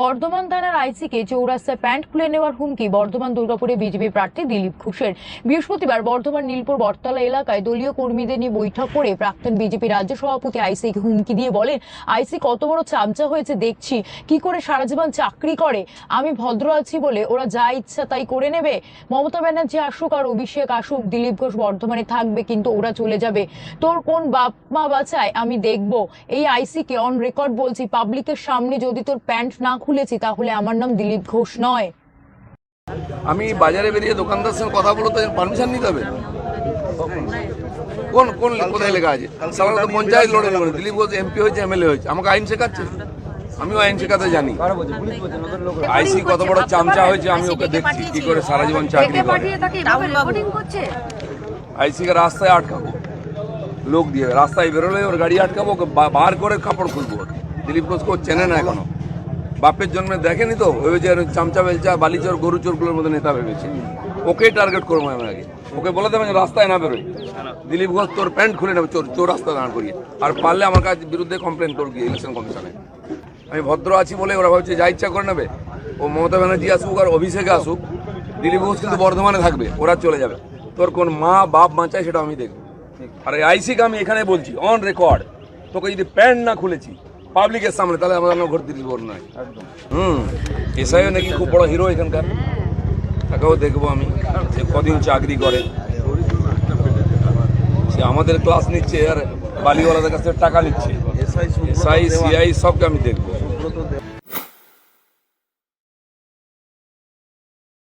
বর্ধমান থানার আইসিকে চৌরাস্তায় প্যান্ট খুলে নেওয়ার হুমকি বর্ধমান দুর্গাপুরে বিজেপি প্রার্থী দিলীপ ঘোষের। বৃহস্পতিবার বর্ধমান নীলপুর বটতলা এলাকায় দলীয় কর্মীদের নিয়ে বৈঠক করে প্রাক্তন বিজেপি রাজ্য সভাপতি আইসিকে হুমকি দিয়ে বলেন, আইসি কত বড় চামচা হয়েছে, দেখছি। কি করে সারা জীবন চাকরি করে? আমি ভদ্র আছি বলে ওরা যা ইচ্ছা তাই করে নেবে। মমতা ব্যানার্জি আসুক আর অভিষেক আসুক, দিলীপ ঘোষ বর্ধমানে থাকবে কিন্তু ওরা চলে যাবে। তোর কোন বাপ মা বাঁচায় আমি দেখব। এই আইসিকে অন রেকর্ড বলছি, পাবলিকের সামনে যদি তোর প্যান্ট না খুলেছি তাহলে আমার নাম দিলীপ ঘোষ নয়। আমি বাজারে বেরিয়ে দোকানদার সঙ্গে কথা বলতে পারমিশন নিতে হবে? কোন কোন কোথায় লেখা আছে? সাধারণত তো পঞ্চায়েত লড়ে লড়ে দিলীপ ঘোষ এমপি হয়েছে এমএলএ হয়েছে। আমাকে আইন শেখাচ্ছে? আমিও আইন শেখাতে জানি। আইসি কত বড় চামচা হয়েছে আমি ওকে দেখছি কি করে সারা জীবন চাকরি করে। আইসিকে রাস্তায় আটকাবো। লোক দিয়ে রাস্তায় বেরোলে ওর গাড়ি আটকাবো ওকে বার করে কাপড় খুলবো। দিলীপ ঘোষকে ও চেনে না এখনও। বাপের জন্মে দেখেনি তো? ভেবেছে আর চামচা বেলচা বালিচোর গরু চোরগুলোর মধ্যে নেতা ভেবেছে। ওকেই টার্গেট করব আমি আগে। ওকে বলে দেবেন রাস্তায় না বেরোয়। দিলীপ ঘোষ তোর প্যান্ট খুলে নেবে, চোর চোর রাস্তা দাঁড় করিয়ে। আর পারলে আমার কাছে বিরুদ্ধে কমপ্লেন তোর গিয়ে ইলেকশন কমিশনে আমি ভদ্র আছি বলে ওরা ভাবছে, যা ইচ্ছা করে নেবে। ও মমতা ব্যানার্জি আসুক আর অভিষেকে আসুক দিলীপ ঘোষ কিন্তু বর্ধমানে থাকবে, ওরা চলে যাবে। তোর কোন মা, বাপ বাঁচায় সেটা আমি দেখব। আর আইসিকে আমি এখানে বলছি অন রেকর্ড তোকে যদি প্যান্ট না খুলেছি পাবলিকের সামনে তাহলে আমার নাম ঘুরতে দিব নয় হুম এসআইও নাকি খুব বড় হিরো এখানকার? তাকেও দেখব আমি যে কদিন চাকরি করে। সে আমাদের ক্লাস নিচ্ছে আর বালিওয়ালাদের কাছ থেকে টাকা নিচ্ছে। এসআই সিআই সবকে আমি দেখব।